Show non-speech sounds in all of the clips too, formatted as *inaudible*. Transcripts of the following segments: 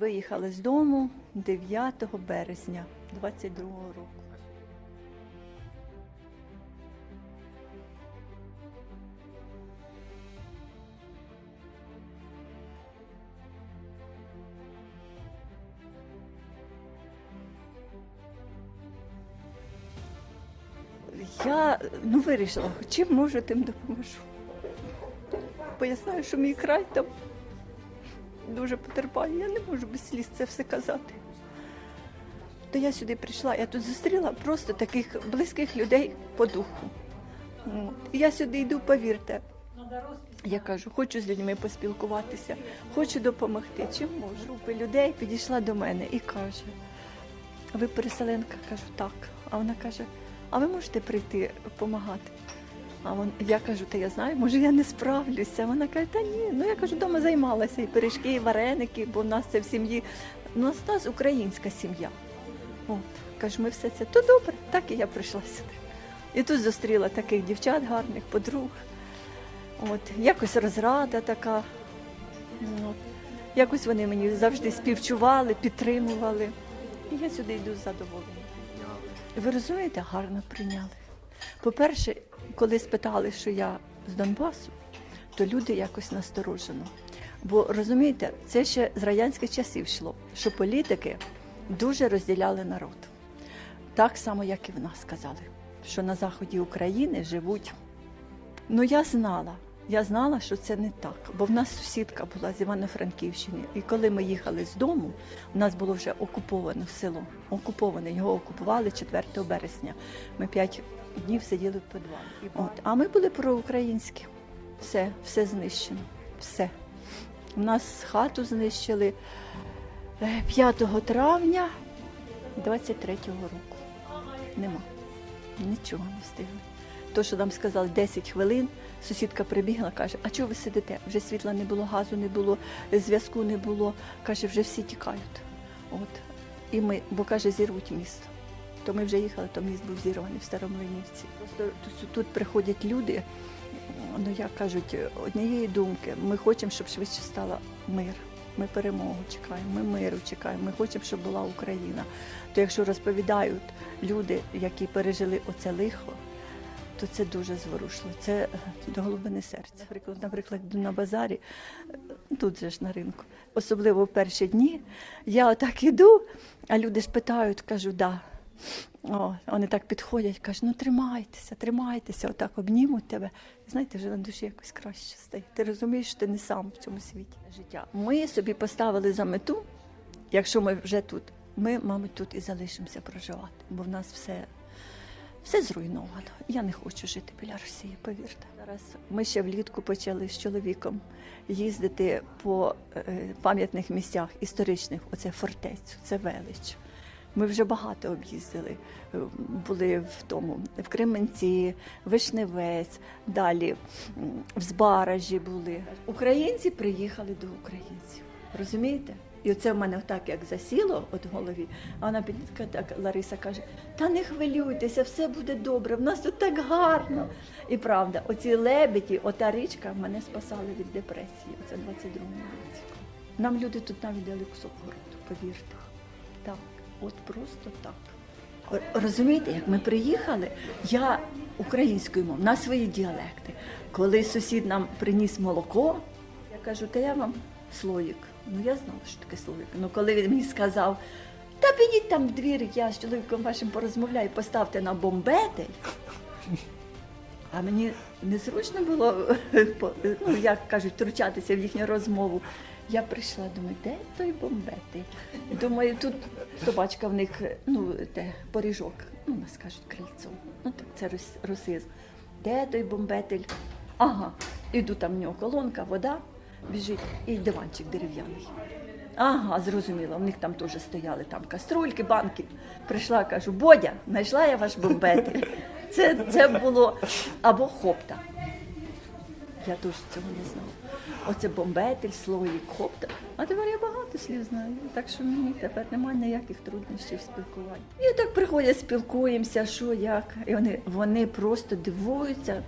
виїхали з дому 9 березня 22 року. Я ну, вирішила, чим можу, тим допоможу. Знаю, що мій край там дуже потерпає. Я не можу без сліз це все казати. То я сюди прийшла, я тут зустріла просто таких близьких людей по духу. Я сюди йду, повірте. Я кажу, хочу з людьми поспілкуватися, хочу допомогти. Чим можу? Групи людей підійшла до мене і каже: ви переселенка? Кажу, так. А вона каже, а ви можете прийти допомагати? А вон, я кажу, та я знаю, може я не справлюся. Вона каже, та ні. Ну я кажу, вдома займалася і пиріжки, і вареники, бо в нас це в сім'ї. У нас, у нас українська сім'я. От, кажу, ми все це. То добре, так і я прийшла сюди. І тут зустріла таких дівчат гарних, подруг. От, якось розрада така. От. Якось вони мені завжди співчували, підтримували. І я сюди йду з задоволенням. Ви розумієте, гарно прийняли. По-перше, коли спитали, що я з Донбасу, то люди якось насторожено. Бо розумієте, це ще з радянських часів йшло, що політики дуже розділяли народ. Так само, як і в нас сказали, що на заході України живуть. Ну я знала, я знала, що це не так, бо в нас сусідка була з Івано-Франківщини. І коли ми їхали з дому, у нас було вже окуповане село. Окуповане, його окупували 4 березня. Ми п'ять днів сиділи в підвалі. От, а ми були проукраїнські. Все, все знищено. Все. У нас хату знищили е, 5 травня 23-го року. Нема. Нічого не встигли. То, що нам сказали 10 хвилин, сусідка прибігла, каже, а чого ви сидите? Вже світла не було, газу не було, зв'язку не було. Каже, вже всі тікають. От. І ми, бо каже, зірвуть місто. То ми вже їхали, то міст був зірваний в Старомлинівці. Просто тут, приходять люди, ну як кажуть, однієї думки. Ми хочемо, щоб швидше стала мир. Ми перемогу чекаємо, ми миру чекаємо, ми хочемо, щоб була Україна. То якщо розповідають люди, які пережили оце лихо, то це дуже зворушливо. Це е, до глибини серця. Наприклад, наприклад, на базарі, е, тут же ж на ринку, особливо в перші дні, я отак іду, а люди ж питають, кажу, да. О, вони так підходять, кажуть, ну тримайтеся, тримайтеся, отак обнімуть тебе. Знаєте, вже на душі якось краще стає. Ти розумієш, що ти не сам в цьому світі життя. Ми собі поставили за мету, якщо ми вже тут, ми, мабуть, тут і залишимося проживати, бо в нас все, все зруйновано. Я не хочу жити біля Росії, повірте. Зараз ми ще влітку почали з чоловіком їздити по е, пам'ятних місцях історичних, оце фортецю, це велич. Ми вже багато об'їздили. Е, Були в тому в Кременці, Вишневець, далі в Збаражі були. Українці приїхали до українців. Розумієте? І оце в мене так як засіло от в голові. А вона підлітка так Лариса каже: Та не хвилюйтеся, все буде добре. В нас тут так гарно. І правда, оці лебеді, ота річка мене спасали від депресії. Оце 22-му році. Нам люди тут навіть дали кусок городу, повірте. Так, от просто так. Розумієте, як ми приїхали, я українською мовою, на свої діалекти. Коли сусід нам приніс молоко, я кажу, та я вам слоїк. Ну я знала, що таке слоїк. Ну коли він мені сказав, та підіть там в двір, я з чоловіком вашим порозмовляю, поставте на бомбетель. А мені незручно було, *laughs* ну, як кажуть, втручатися в їхню розмову. Я прийшла, думаю, де той бомбетий? Думаю, тут собачка в них, ну, те, поріжок, ну, нас кажуть, крильцо. Ну так це рос- русизм. Де той бомбетель? Ага, іду там в нього колонка, вода біжить і диванчик дерев'яний. Ага, зрозуміло, в них там теж стояли там каструльки, банки. Прийшла, кажу, Бодя, знайшла я ваш бомбетель. Це, це було або хопта. Я теж цього не знала. Оце бомбетель, слоїк, хопта. А тепер я багато слів знаю. Так що мені тепер немає ніяких труднощів спілкування. І так приходять, спілкуємося, що як. І вони, вони просто дивуються,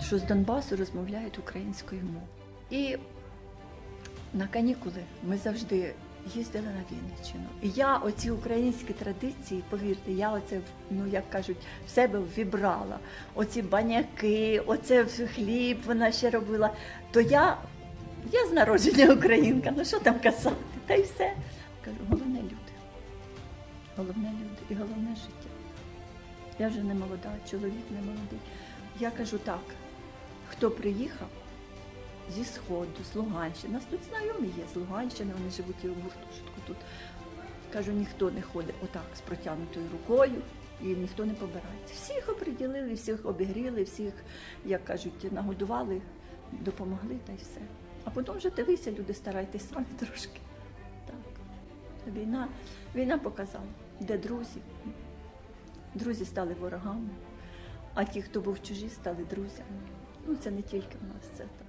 що з Донбасу розмовляють українською мовою. І на канікули ми завжди їздила на Вінниччину. І я оці українські традиції, повірте, я оце, ну як кажуть, в себе вібрала. Оці баняки, оце хліб вона ще робила. То я, я з народження українка, ну що там казати? Та й все. Кажу, головне люди. Головне люди і головне життя. Я вже не молода, чоловік не молодий. Я кажу так, хто приїхав зі Сходу, з Луганщини, нас тут знайомі є з Луганщини, вони живуть і в гуртожитку тут. Кажу, ніхто не ходить отак з протягнутою рукою і ніхто не побирається. Всіх оприділили, всіх обігріли, всіх, як кажуть, нагодували, допомогли та й все. А потім вже дивися, люди старайтесь самі *laughs* трошки. Так. Війна, війна показала, де друзі. Друзі стали ворогами, а ті, хто був чужі, стали друзями. Ну, це не тільки в нас, це там